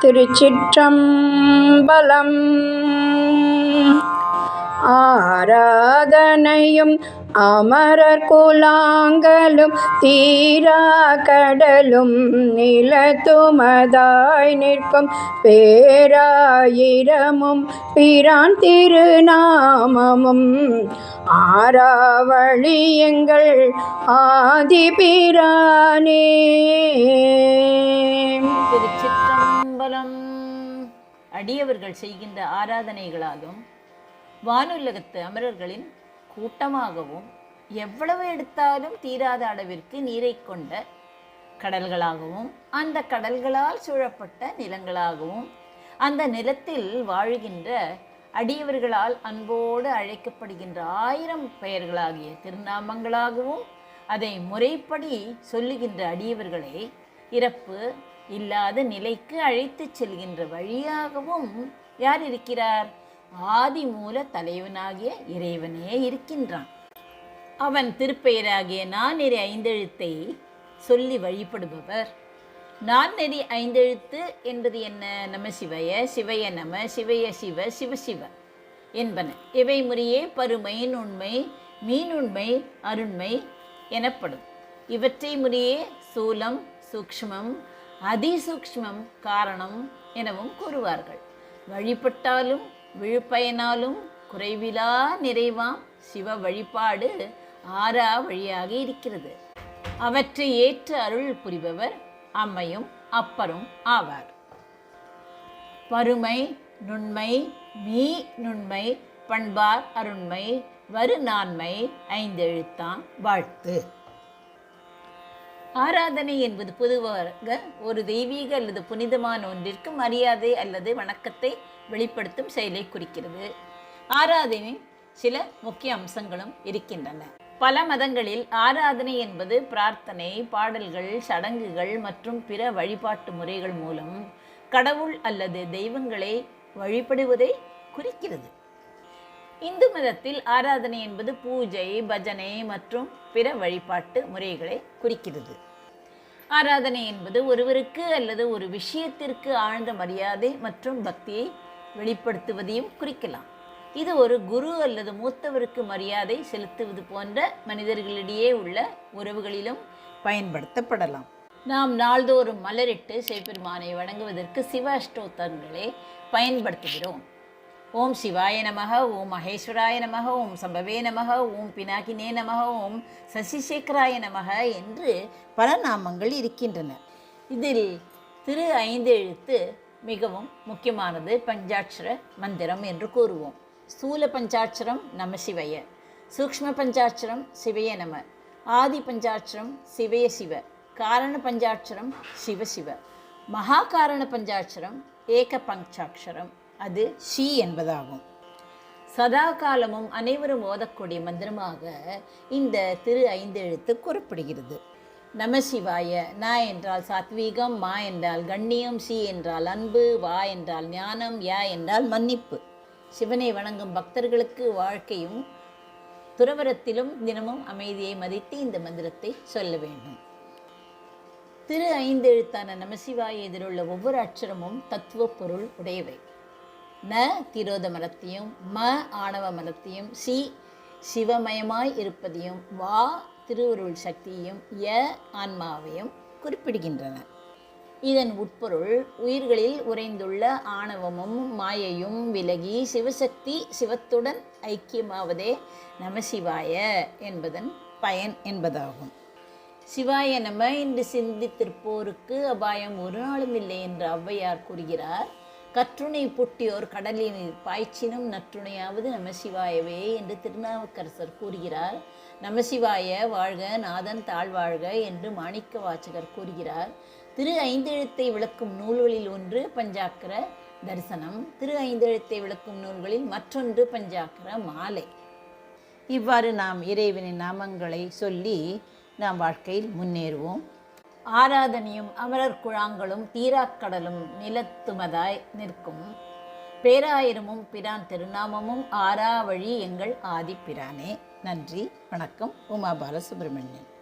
திருச்சிற்றம்பலம். ஆராதனையும் அமரர் குலாங்களும் தீரா கடலும் நிலத்துமதாய் நிற்கும் பேராயிரமும் பிரான் திருநாமமும். ஆராவழி ஆதி பிரானே அடியவர்கள் செய்கின்ற ஆராதனைகளாலும் வானுலகத்து அமரர்களின் கூட்டமாகவும் எவ்வளவு எடுத்தாலும் தீராத அளவிற்கு நீரை கொண்ட கடல்களாகவும் அந்த கடல்களால் சூழப்பட்ட நிலங்களாகவும் அந்த நிலத்தில் வாழுகின்ற அடியவர்களால் அன்போடு அழைக்கப்படுகின்ற ஆயிரம் பெயர்களாகிய திருநாமங்களாகவும் அதை முறைப்படி சொல்லுகின்ற அடியவர்களை இறப்பு இல்லாத நிலைக்கு அழைத்துச் செல்கின்ற வழியாகவும் யார் இருக்கிறார்? ஆதி மூல தலைவனாகிய இறைவனே இருக்கின்றான். அவன் திருப்பெயராகிய நான்நெறி ஐந்தெழுத்தை சொல்லி வழிபடுபவர். நான்நெறி ஐந்தெழுத்து என்பது என்ன? நம சிவய சிவய நம சிவய சிவ சிவ சிவ என்பன. இவை முறையே பருமை நுண்மை மீனுண்மை அருண்மை எனப்படும். இவற்றை முறையே சூலம் சூக்ஷ்மம் அதிசூக்ஷ்மம் காரணம் எனவும் கூறுவார்கள். வழிபட்டாலும் விழுப்பயனாலும் குறைவிலா நிறைவாம் சிவ வழிபாடு ஆறா வழியாக இருக்கிறது. அவற்றை ஏற்று அருள் புரிபவர் அம்மையும் அப்பரும் ஆவார். பருமை நுண்மை மீ நுண்மை பண்பார் அருண்மை வரு நான்மை ஐந்தெழுத்தாம் வாழ்த்து. ஆராதனை என்பது பொதுவாக ஒரு தெய்வீக அல்லது புனிதமான ஒன்றிற்கு மரியாதை அல்லது வணக்கத்தை வெளிப்படுத்தும் செயலை குறிக்கிறது. ஆராதனை சில முக்கிய அம்சங்களும் இருக்கின்றன. பல மதங்களில் ஆராதனை என்பது பிரார்த்தனை பாடல்கள் சடங்குகள் மற்றும் பிற வழிபாட்டு முறைகள் மூலம் கடவுள் அல்லது தெய்வங்களை வழிபடுவதை குறிக்கிறது. இந்து மதத்தில் ஆராதனை என்பது பூஜை பஜனை மற்றும் பிற வழிபாட்டு முறைகளை குறிக்கிறது. ஆராதனை என்பது ஒருவருக்கு அல்லது ஒரு விஷயத்திற்கு ஆழ்ந்த மரியாதை மற்றும் பக்தியை வெளிப்படுத்துவதையும் குறிக்கலாம். இது ஒரு குரு அல்லது மூத்தவருக்கு மரியாதை செலுத்துவது போன்ற மனிதர்களிடையே உள்ள உறவுகளிலும் பயன்படுத்தப்படலாம். நாம் நாள்தோறும் மலரிட்டு சிவபெருமானை வணங்குவதற்கு சிவ அஷ்டோத்தங்களை பயன்படுத்துகிறோம். ஓம் சிவாய நமக ஓம் மகேஸ்வராய நமக ஓம் சம்பவே நமக ஓம் பினாகினே நமக ஓம் சசிசேகராய நமக என்று பல நாமங்கள் இருக்கின்றன. இதில் திரு ஐந்து எழுத்து மிகவும் முக்கியமானது. பஞ்சாட்சர மந்திரம் என்று கூறுவோம். ஸ்தூல பஞ்சாட்சரம் நம சிவய சூக்ஷ்ம பஞ்சாட்சரம் சிவய நம ஆதி பஞ்சாட்சரம் சிவய சிவ காரண பஞ்சாட்சரம் சிவ சிவ மகா காரண பஞ்சாட்சரம் ஏக பஞ்சாட்சரம் அது ஷி என்பதாகும். சதா காலமும் அனைவரும் ஓதக்கூடிய மந்திரமாக இந்த திரு ஐந்தெழுத்து கூறப்படுகிறது. நம சிவாய ந என்றால் சாத்வீகம் மா என்றால் கண்ணியம் சி என்றால் அன்பு வா என்றால் ஞானம் யா என்றால் மன்னிப்பு. சிவனை வணங்கும் பக்தர்களுக்கு வாழ்க்கையும் துறவரத்திலும் தினமும் அமைதியை மதித்து இந்த மந்திரத்தை சொல்ல வேண்டும். திரு ஐந்தெழுத்தான நமசிவாய எதிலுள்ள ஒவ்வொரு அட்சரமும் தத்துவ பொருள் உடையவை. ந திரோத மரத்தையும் ம ஆணவ மரத்தையும் சி சிவமயமாய் இருப்பதையும் வா திருவருள் சக்தியையும் ய ஆன்மாவையும் குறிப்பிடுகின்றன. இதன் உட்பொருள் உயிர்களில் உறைந்துள்ள ஆணவமும் மாயையும் விலகி சிவசக்தி சிவத்துடன் ஐக்கியமாவதே நமசிவாய என்பதன் பயன் என்பதாகும். சிவாய நம என்று சிந்தித்திருப்போருக்கு அபாயம் ஒரு நாளும் இல்லை என்று ஔவையார் கூறுகிறார். கற்றுணை புட்டியோர் கடலின் பாய்ச்சினும் நற்றுணையாவது நமசிவாயவே என்று திருநாவுக்கரசர் கூறுகிறார். நமசிவாய வாழ்க நாதன் தாழ்வாழ்க என்று மாணிக்க வாச்சகர் கூறுகிறார். திரு ஐந்தெழுத்தை விளக்கும் நூல்களில் ஒன்று பஞ்சாக்கர தரிசனம் திரு ஐந்தெழுத்தை விளக்கும் நூல்களில் மற்றொன்று பஞ்சாக்கர மாலை. இவ்வாறு நாம் இறைவனின் நாமங்களை சொல்லி நாம் வாழ்க்கையில் முன்னேறுவோம். ஆராதனையும் அமரர் குழாங்களும் தீராக்கடலும் நிலத்துமதாய் நிற்கும். பேராயிரமும் பிரான் திருநாமமும் ஆறாவழி எங்கள் ஆதிப்பிரானே. நன்றி வணக்கம். உமா பாலசுப்ரமணியன்.